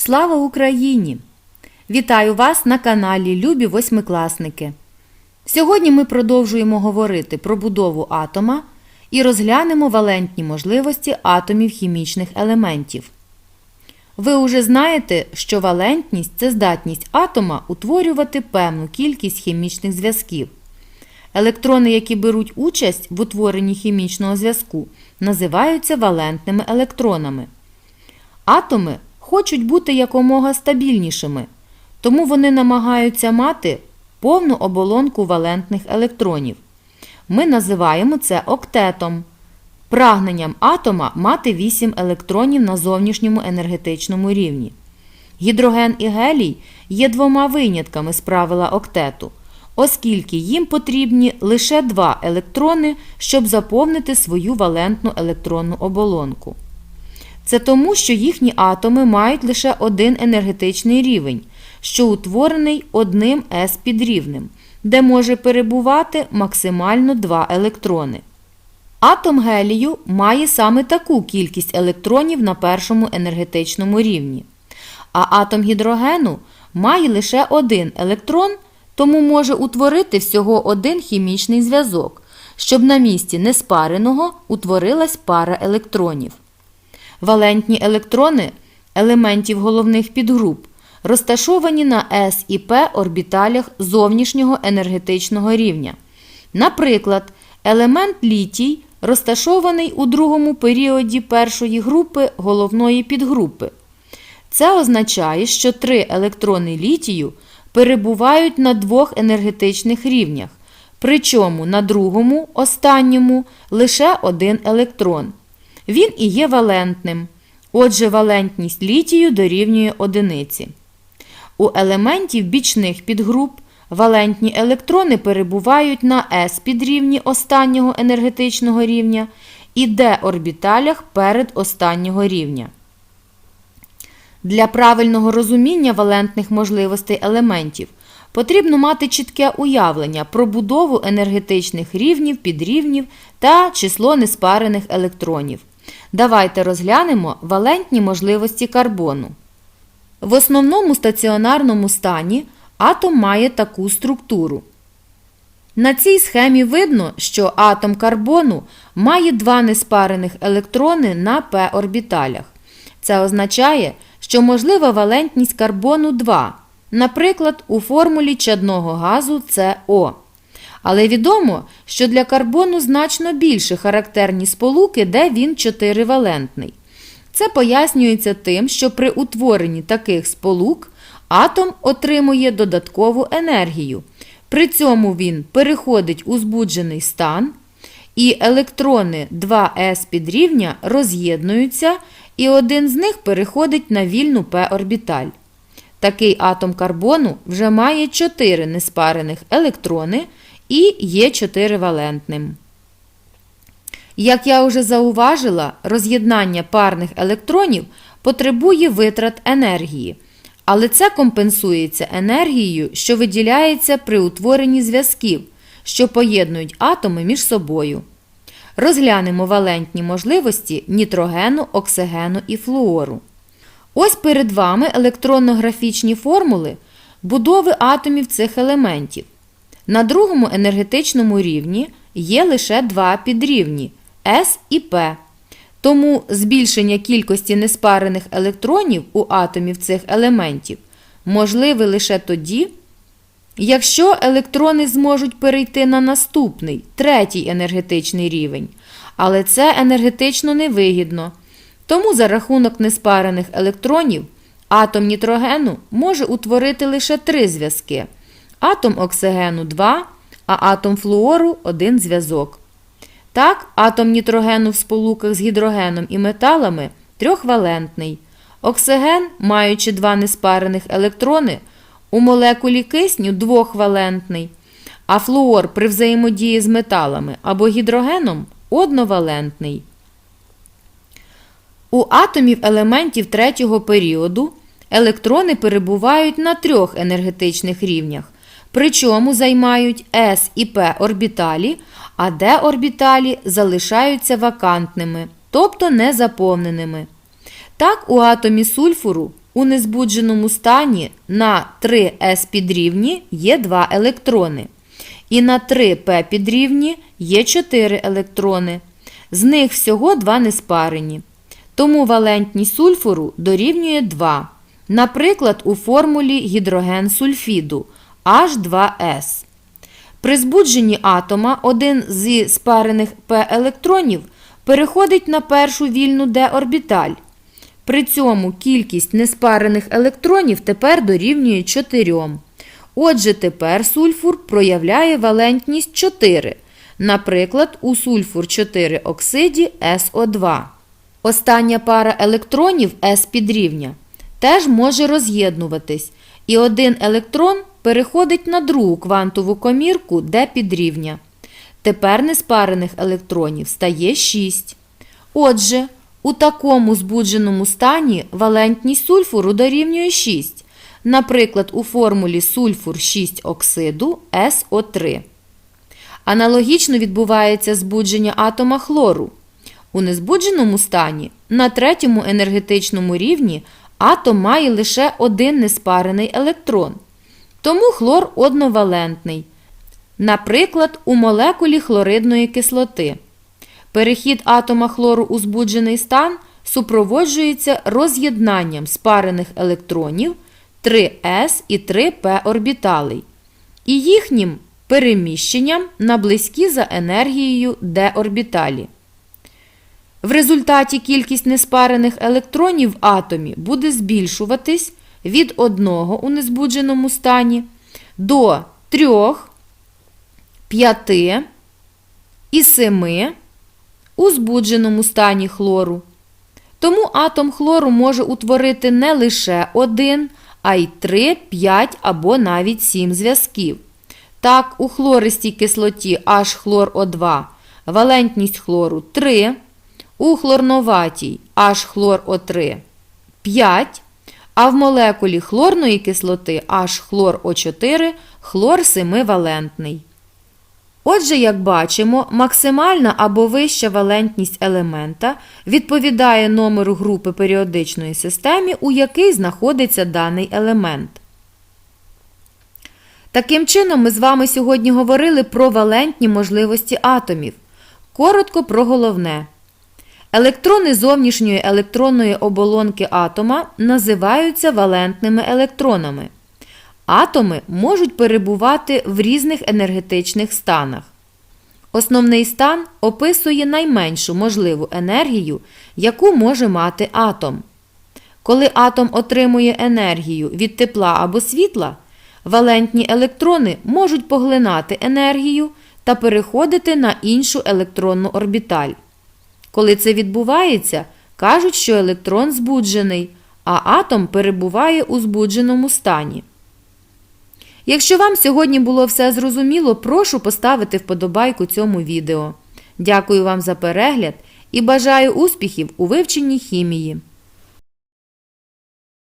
Слава Україні! Вітаю вас на каналі Любі восьмикласники. Сьогодні ми продовжуємо говорити про будову атома і розглянемо валентні можливості атомів хімічних елементів. Ви уже знаєте, що валентність це здатність атома утворювати певну кількість хімічних зв'язків. Електрони, які беруть участь в утворенні хімічного зв'язку, називаються валентними електронами. Атоми хочуть бути якомога стабільнішими, тому вони намагаються мати повну оболонку валентних електронів. Ми називаємо це октетом. Прагненням атома мати 8 електронів на зовнішньому енергетичному рівні. Гідроген і гелій є двома винятками з правила октету, оскільки їм потрібні лише два електрони, щоб заповнити свою валентну електронну оболонку. Це тому, що їхні атоми мають лише один енергетичний рівень, що утворений одним s підрівнем, де може перебувати максимально два електрони. Атом гелію має саме таку кількість електронів на першому енергетичному рівні. А атом гідрогену має лише один електрон, тому може утворити всього один хімічний зв'язок, щоб на місці неспареного утворилась пара електронів. Валентні електрони елементів головних підгруп розташовані на s і p орбіталях зовнішнього енергетичного рівня. Наприклад, елемент літій розташований у другому періоді першої групи головної підгрупи. Це означає, що три електрони літію перебувають на двох енергетичних рівнях, причому на другому, останньому лише один електрон. Він і є валентним. Отже, валентність літію дорівнює одиниці. У елементів бічних підгруп валентні електрони перебувають на s підрівні останнього енергетичного рівня і d орбіталях перед останнього рівня. Для правильного розуміння валентних можливостей елементів потрібно мати чітке уявлення про будову енергетичних рівнів, підрівнів та число неспарених електронів. Давайте розглянемо валентні можливості карбону. В основному стаціонарному стані атом має таку структуру. На цій схемі видно, що атом карбону має два неспарених електрони на p орбіталях. Це означає, що можлива валентність карбону 2, наприклад, у формулі чадного газу СО. Але відомо, що для карбону значно більше характерні сполуки, де він 4-валентний. Це пояснюється тим, що при утворенні таких сполук атом отримує додаткову енергію. При цьому він переходить у збуджений стан, і електрони 2s підрівня роз'єднуються, і один з них переходить на вільну p орбіталь. Такий атом карбону вже має 4 неспарених електрони і є 4-валентним. Як я вже зауважила, роз'єднання парних електронів потребує витрат енергії, але це компенсується енергією, що виділяється при утворенні зв'язків, що поєднують атоми між собою. Розглянемо валентні можливості нітрогену, оксигену і флуору. Ось перед вами електронно-графічні формули будови атомів цих елементів. На другому енергетичному рівні є лише два підрівні S і P. Тому збільшення кількості неспарених електронів у атомів цих елементів можливе лише тоді, якщо електрони зможуть перейти на наступний, третій енергетичний рівень. Але це енергетично невигідно. Тому за рахунок неспарених електронів атом нітрогену може утворити лише три зв'язки. Атом оксигену 2, а атом флуору один зв'язок. Так, атом нітрогену в сполуках з гідрогеном і металами трьохвалентний. Оксиген, маючи два неспарених електрони, у молекулі кисню двохвалентний, а флуор при взаємодії з металами або гідрогеном одновалентний. У атомів елементів третього періоду електрони перебувають на трьох енергетичних рівнях, причому займають s і p орбіталі, а d орбіталі залишаються вакантними, тобто незаповненими. Так, у атомі сульфуру у незбудженому стані на 3s підрівні є 2 електрони. І на 3p підрівні є 4 електрони. З них всього 2 неспарені. Тому валентність сульфуру дорівнює 2. Наприклад, у формулі гідроген сульфіду H2S. При збудженні атома один зі спарених p електронів переходить на першу вільну d орбіталь. При цьому кількість неспарених електронів тепер дорівнює 4. Отже, тепер сульфур проявляє валентність 4, наприклад, у сульфур 4 оксиді СО2. Остання пара електронів S підрівня теж може роз'єднуватись, і один електрон переходить на другу квантову комірку D підрівня. Тепер неспарених електронів стає 6. Отже, у такому збудженому стані валентність сульфуру дорівнює 6, наприклад, у формулі сульфур 6 оксиду СО3. Аналогічно відбувається збудження атома хлору. У незбудженому стані на третьому енергетичному рівні атом має лише один неспарений електрон. Тому хлор одновалентний. Наприклад, у молекулі хлоридної кислоти. Перехід атома хлору у збуджений стан супроводжується роз'єднанням спарених електронів 3s і 3p орбіталей і їхнім переміщенням на близькі за енергією d орбіталі. В результаті кількість неспарених електронів в атомі буде збільшуватись від 1 у незбудженому стані до 3, 5 і 7 у збудженому стані хлору. Тому атом хлору може утворити не лише один, а й 3, 5 або навіть 7 зв'язків. Так, у хлористій кислоті H-хлор-О2 валентність хлору 3, у хлорноватій H-хлор-О3 5, а в молекулі хлорної кислоти H-хлор-О4 хлор 7-валентний. Отже, як бачимо, максимальна або вища валентність елемента відповідає номеру групи періодичної системи, у якій знаходиться даний елемент. Таким чином, ми з вами сьогодні говорили про валентні можливості атомів. Коротко про головне. Електрони зовнішньої електронної оболонки атома називаються валентними електронами. Атоми можуть перебувати в різних енергетичних станах. Основний стан описує найменшу можливу енергію, яку може мати атом. Коли атом отримує енергію від тепла або світла, валентні електрони можуть поглинати енергію та переходити на іншу електронну орбіталь. Коли це відбувається, кажуть, що електрон збуджений, а атом перебуває у збудженому стані. Якщо вам сьогодні було все зрозуміло, прошу поставити вподобайку цьому відео. Дякую вам за перегляд і бажаю успіхів у вивченні хімії.